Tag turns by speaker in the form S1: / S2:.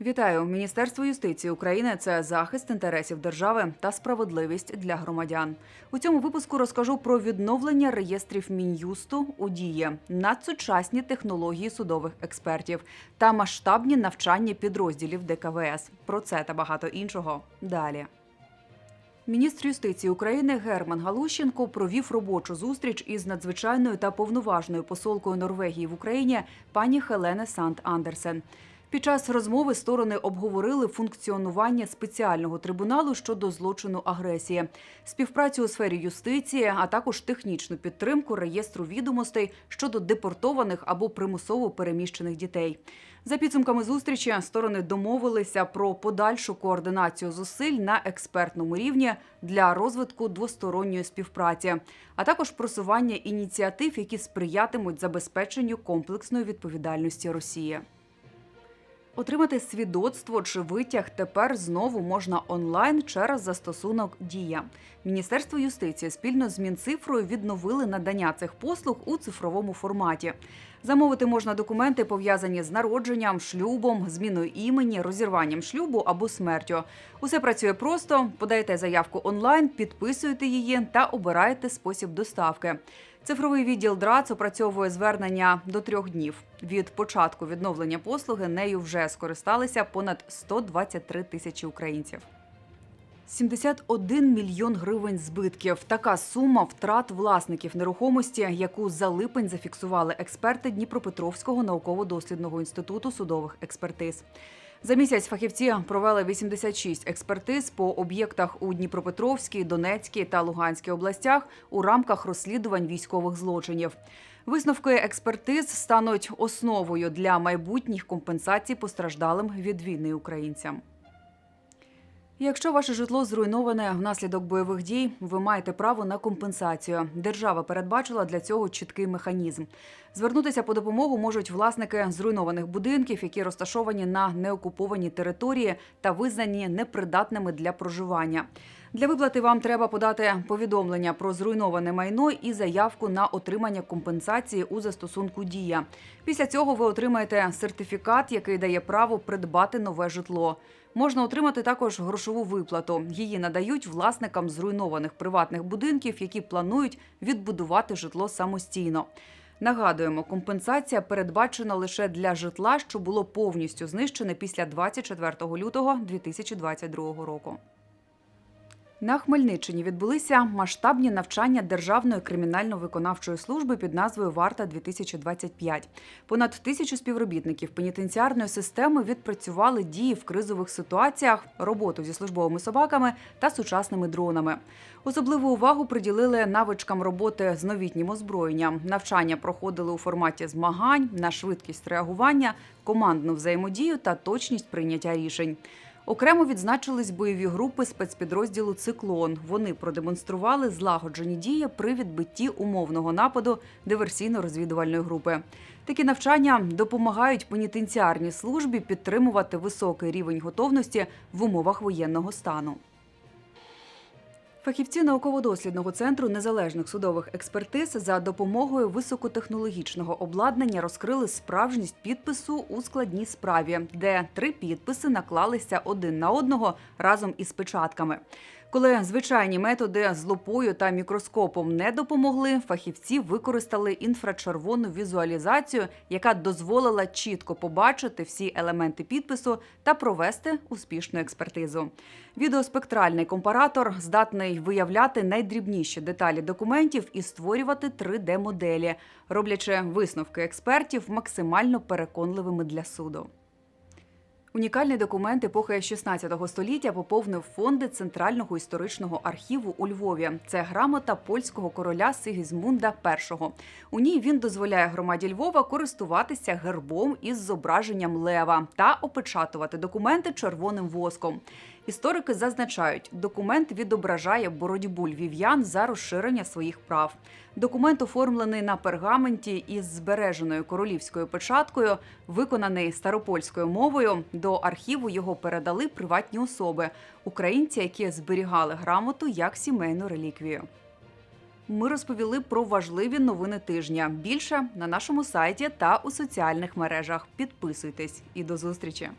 S1: Вітаю! Міністерство юстиції України це захист інтересів держави та справедливість для громадян. У цьому випуску розкажу про відновлення реєстрів мін'юсту у дії, надсучасні технології судових експертів та масштабні навчання підрозділів ДКВС. Про це та багато іншого далі. Міністр юстиції України Герман Галущенко провів робочу зустріч із надзвичайною та повноважною посолкою Норвегії в Україні пані Хелене Сант Андерсен. Під час розмови сторони обговорили функціонування спеціального трибуналу щодо злочину агресії, співпрацю у сфері юстиції, а також технічну підтримку реєстру відомостей щодо депортованих або примусово переміщених дітей. За підсумками зустрічі сторони домовилися про подальшу координацію зусиль на експертному рівні для розвитку двосторонньої співпраці, а також просування ініціатив, які сприятимуть забезпеченню комплексної відповідальності Росії. Отримати свідоцтво чи витяг тепер знову можна онлайн через застосунок Дія. Міністерство юстиції спільно з Мінцифрою відновили надання цих послуг у цифровому форматі. Замовити можна документи, пов'язані з народженням, шлюбом, зміною імені, розірванням шлюбу або смертю. Усе працює просто. Подаєте заявку онлайн, підписуєте її та обираєте спосіб доставки. Цифровий відділ ДРАЦ опрацьовує звернення до трьох днів. Від початку відновлення послуги нею вже скористалися понад 123 тисячі українців. 71 мільйон гривень збитків. Така сума втрат власників нерухомості, яку за липень зафіксували експерти Дніпропетровського науково-дослідного інституту судових експертиз. За місяць фахівці провели 86 експертиз по об'єктах у Дніпропетровській, Донецькій та Луганській областях у рамках розслідувань військових злочинів. Висновки експертиз стануть основою для майбутніх компенсацій постраждалим від війни українцям. Якщо ваше житло зруйноване внаслідок бойових дій, ви маєте право на компенсацію. Держава передбачила для цього чіткий механізм. Звернутися по допомогу можуть власники зруйнованих будинків, які розташовані на неокупованій території та визнані непридатними для проживання. Для виплати вам треба подати повідомлення про зруйноване майно і заявку на отримання компенсації у застосунку Дія. Після цього ви отримаєте сертифікат, який дає право придбати нове житло. Можна отримати також грошову виплату. Її надають власникам зруйнованих приватних будинків, які планують відбудувати житло самостійно. Нагадуємо, компенсація передбачена лише для житла, що було повністю знищене після 24 лютого 2022 року. На Хмельниччині відбулися масштабні навчання Державної кримінально-виконавчої служби під назвою Варта 2025 Понад тисячу співробітників пенітенціарної системи відпрацювали дії в кризових ситуаціях, роботу зі службовими собаками та сучасними дронами. Особливу увагу приділили навичкам роботи з новітнім озброєнням. Навчання проходили у форматі змагань на швидкість реагування, командну взаємодію та точність прийняття рішень. Окремо відзначились бойові групи спецпідрозділу Циклон. Вони продемонстрували злагоджені дії при відбитті умовного нападу диверсійно-розвідувальної групи. Такі навчання допомагають пенітенціарній службі підтримувати високий рівень готовності в умовах воєнного стану. Фахівці науково-дослідного центру незалежних судових експертиз за допомогою високотехнологічного обладнання розкрили справжність підпису у складній справі, де три підписи наклалися один на одного разом із печатками. Коли звичайні методи з лупою та мікроскопом не допомогли, фахівці використали інфрачервону візуалізацію, яка дозволила чітко побачити всі елементи підпису та провести успішну експертизу. Відеоспектральний компаратор здатний виявляти найдрібніші деталі документів і створювати 3D-моделі, роблячи висновки експертів максимально переконливими для суду. Унікальний документ епохи 16 століття поповнив фонди Центрального історичного архіву у Львові. Це грамота польського короля Сигізмунда І. У ній він дозволяє громаді Львова користуватися гербом із зображенням лева та опечатувати документи червоним воском. Історики зазначають, документ відображає боротьбу львів'ян за розширення своїх прав. Документ оформлений на пергаменті із збереженою королівською печаткою, виконаний старопольською мовою. До архіву його передали приватні особи, українці, які зберігали грамоту як сімейну реліквію. Ми розповіли про важливі новини тижня. Більше на нашому сайті та у соціальних мережах. Підписуйтесь і до зустрічі.